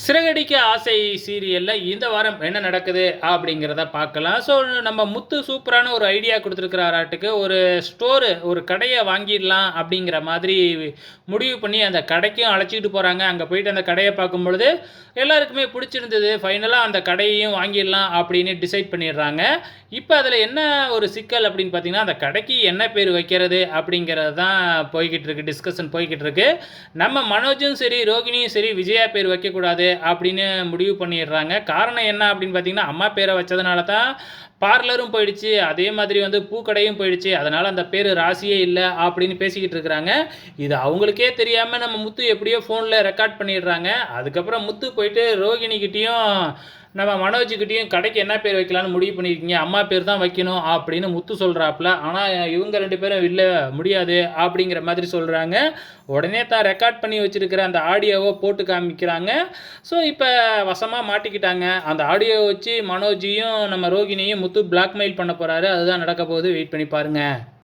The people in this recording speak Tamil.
சிறகடிக்க ஆசை சீரியலில் இந்த வாரம் என்ன நடக்குது அப்படிங்கிறத பார்க்கலாம். ஸோ நம்ம முத்து சூப்பரான ஒரு ஐடியா கொடுத்துருக்கிறாராட்டுக்கு ஒரு ஸ்டோரு ஒரு கடையை வாங்கிடலாம் அப்படிங்கிற மாதிரி முடிவு பண்ணி அந்த கடைக்கும் அழைச்சிக்கிட்டு போகிறாங்க அங்கே போயிட்டு அந்த கடையை பார்க்கும் பொழுது எல்லாருக்குமே பிடிச்சிருந்தது. ஃபைனலாக அந்த கடையையும் வாங்கிடலாம் அப்படின்னு டிசைட் பண்ணிடுறாங்க. இப்போ அதில் என்ன ஒரு சிக்கல் அப்படின்னு பார்த்தீங்கன்னா அந்த கடைக்கு என்ன பேர் வைக்கிறது அப்படிங்கிறது தான் போய்கிட்டு இருக்கு. டிஸ்கஷன் போய்கிட்டு இருக்கு. நம்ம மனோஜும் சரி ரோகிணியும் சரி விஜயா பேர் வைக்கக்கூடாது. அப்படின்னு முடிவு பண்ணிடுறாங்க. காரணம் என்ன அப்படின்னு பார்த்தீங்கன்னா அம்மா பேரை வச்சதுனால தான் பார்லரும் போயிடுச்சு அதே மாதிரி வந்து பூக்கடையும் போயிடுச்சு. அதனால் அந்த பேர் ராசியே இல்லை அப்படின்னு பேசிக்கிட்டு இருக்கிறாங்க. இது அவங்களுக்கே தெரியாமல் நம்ம முத்து எப்படியோ ஃபோனில் ரெக்கார்ட் பண்ணிடுறாங்க. அதுக்கப்புறம் முத்து போயிட்டு ரோகிணிக்கிட்டேயும் நம்ம மனோஜிக்கிட்டையும் கடைக்கு என்ன பேர் வைக்கலாம்னு முடிவு பண்ணியிருக்கீங்க அம்மா பேர் தான் வைக்கணும் அப்படின்னு முத்து சொல்கிறாப்புல ஆனால் இவங்க ரெண்டு பேரும் இல்லை முடியாது அப்படிங்கிற மாதிரி சொல்கிறாங்க உடனே தான் ரெக்கார்ட் பண்ணி வச்சுருக்கிற அந்த ஆடியோவை போட்டு காமிக்கிறாங்க. ஸோ இப்போ வசமாக மாட்டிக்கிட்டாங்க. அந்த ஆடியோவை வச்சு மனோஜியும் நம்ம ரோகிணியும் முத்து பிளாக்மெயில் பண்ண போகிறாரு அதுதான் நடக்க போகுது. வெயிட் பண்ணி பாருங்கள்